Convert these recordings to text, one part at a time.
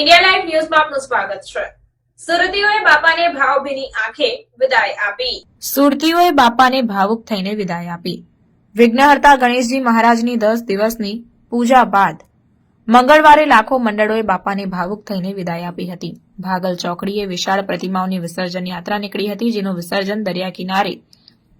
India live ન્યૂઝમાં આપનું સ્વાગત છે. સુરતીઓએ બાપાને ભાવુક થઈને વિદાય આપી. વિઘ્નહર્તા ગણેશજી મહારાજની દસ દિવસની પૂજા બાદ મંગળવારે લાખો મંડળોએ બાપાને ભાવુક થઈને વિદાય આપી હતી. ભાગલ ચોકડીએ વિશાળ પ્રતિમાઓની વિસર્જન યાત્રા નીકળી હતી, જેનું વિસર્જન દરિયા કિનારે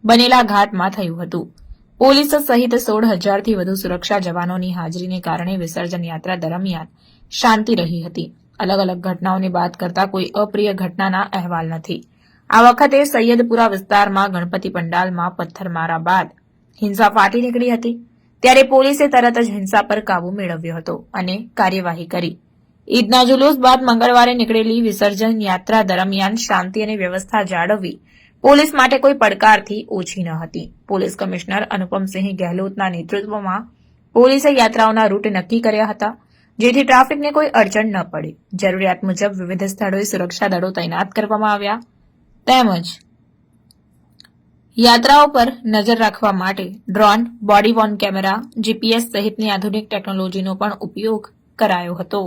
બનેલા ઘાટમાં થયું હતું. પોલીસ સહિત સોળ હજારથી વધુ સુરક્ષા જવાનોની હાજરીને કારણે વિસર્જન યાત્રા દરમિયાન શાંતિ રહી હતી. અલગ અલગ ઘટનાઓની વાત કરતા કોઈ અપ્રિય ઘટનાના અહેવાલ નથી. આ વખતે સૈયદપુરા વિસ્તારમાં ગણપતિ પંડાલમાં પથ્થરમારા બાદ હિંસા ફાટી નીકળી હતી. ત્યારે પોલીસે તરત જ હિંસા પર કાબુ મેળવ્યો હતો અને કાર્યવાહી કરી. ઈદના જુલુસ બાદ મંગળવારે નીકળેલી વિસર્જન યાત્રા દરમિયાન શાંતિ અને વ્યવસ્થા જાળવવી પોલીસ માટે કોઈ પડકારથી ઓછી ન હતી. પોલીસ કમિશનર અનુપમસિંહ ગહેલોતના નેતૃત્વમાં પોલીસે યાત્રાઓના રૂટ નક્કી કર્યા હતા, જેથી ટ્રાફિકને કોઈ અડચણ ન પડે. જરૂરિયાત મુજબ વિવિધ સ્થળોએ સુરક્ષા દળો તૈનાત કરવામાં આવ્યા. તેમજ યાત્રાઓ પર નજર રાખવા માટે drone, body worn camera, GPS સહિતની આધુનિક ટેકનોલોજીનો પણ ઉપયોગ કરાયો હતો.